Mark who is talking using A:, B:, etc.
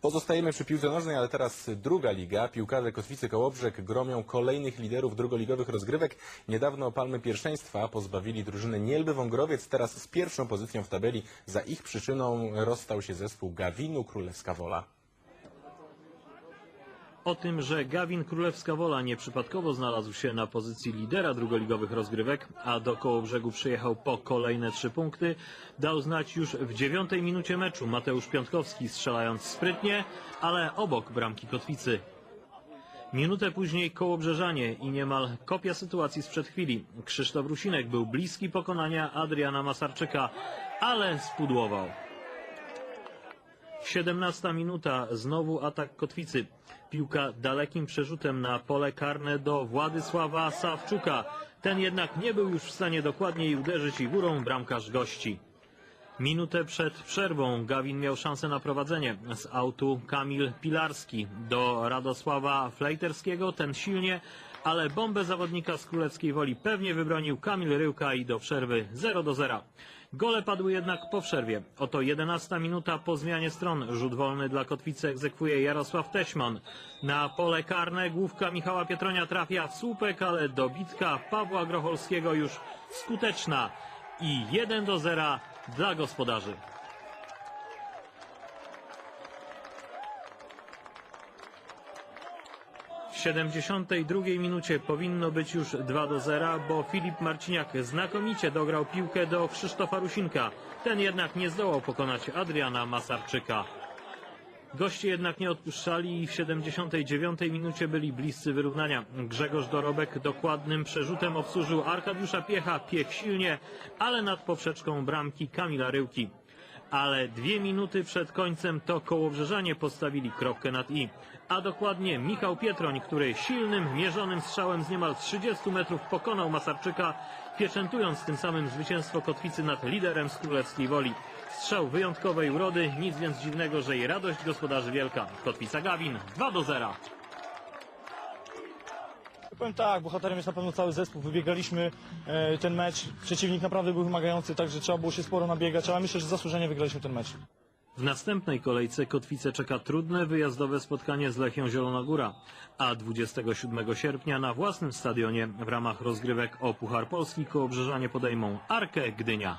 A: Pozostajemy przy piłce nożnej, ale teraz druga liga. Piłkarze Kotwicy Kołobrzeg gromią kolejnych liderów drugoligowych rozgrywek. Niedawno palmy pierwszeństwa pozbawili drużyny Nielby Wągrowiec. Teraz z pierwszą pozycją w tabeli za ich przyczyną rozstał się zespół Gawinu Królewska Wola.
B: O tym, że Gawin Królewska Wola nieprzypadkowo znalazł się na pozycji lidera drugoligowych rozgrywek, a do Kołobrzegu przyjechał po kolejne trzy punkty, dał znać już w dziewiątej minucie meczu Mateusz Piątkowski strzelając sprytnie, ale obok bramki Kotwicy. Minutę później Kołobrzeżanie i niemal kopia sytuacji sprzed chwili. Krzysztof Rusinek był bliski pokonania Adriana Masarczyka, ale spudłował. 17 minuta, znowu atak Kotwicy. Piłka dalekim przerzutem na pole karne do Władysława Sawczuka. Ten jednak nie był już w stanie dokładniej uderzyć i górą bramkarz gości. Minutę przed przerwą Gawin miał szansę na prowadzenie. Z autu Kamil Pilarski do Radosława Flejterskiego, ten silnie, ale bombę zawodnika z Królewskiej Woli pewnie wybronił Kamil Ryłka i do przerwy 0 do 0. Gole padły jednak po przerwie. Oto 11 minuta po zmianie stron. Rzut wolny dla Kotwicy egzekwuje Jarosław Teśman. Na pole karne główka Michała Pietronia trafia w słupek, ale dobitka Pawła Grocholskiego już skuteczna. I 1 do 0 dla gospodarzy. 72 minucie powinno być już 2 do 0, bo Filip Marciniak znakomicie dograł piłkę do Krzysztofa Rusinka. Ten jednak nie zdołał pokonać Adriana Masarczyka. Goście jednak nie odpuszczali i w 79 minucie byli bliscy wyrównania. Grzegorz Dorobek dokładnym przerzutem obsłużył Arkadiusza Piecha, Piech silnie, ale nad poprzeczką bramki Kamila Ryłki. Ale dwie minuty przed końcem to kołobrzeżanie postawili kropkę nad i. A dokładnie Michał Pietroń, który silnym, mierzonym strzałem z niemal 30 metrów pokonał Masarczyka, pieczętując tym samym zwycięstwo Kotwicy nad liderem z Królewskiej Woli. Strzał wyjątkowej urody, nic więc dziwnego, że i radość gospodarzy wielka. Kotwica Gawin 2 do 0.
C: Powiem tak, bohaterem jest na pewno cały zespół. Wybiegaliśmy e, ten mecz. Przeciwnik naprawdę był wymagający, także trzeba było się sporo nabiegać, ale myślę, że zasłużenie wygraliśmy ten mecz.
B: W następnej kolejce Kotwice czeka trudne wyjazdowe spotkanie z Lechią Zielona Góra, a 27 sierpnia na własnym stadionie w ramach rozgrywek o Puchar Polski Kołobrzeżanie podejmą Arkę Gdynia.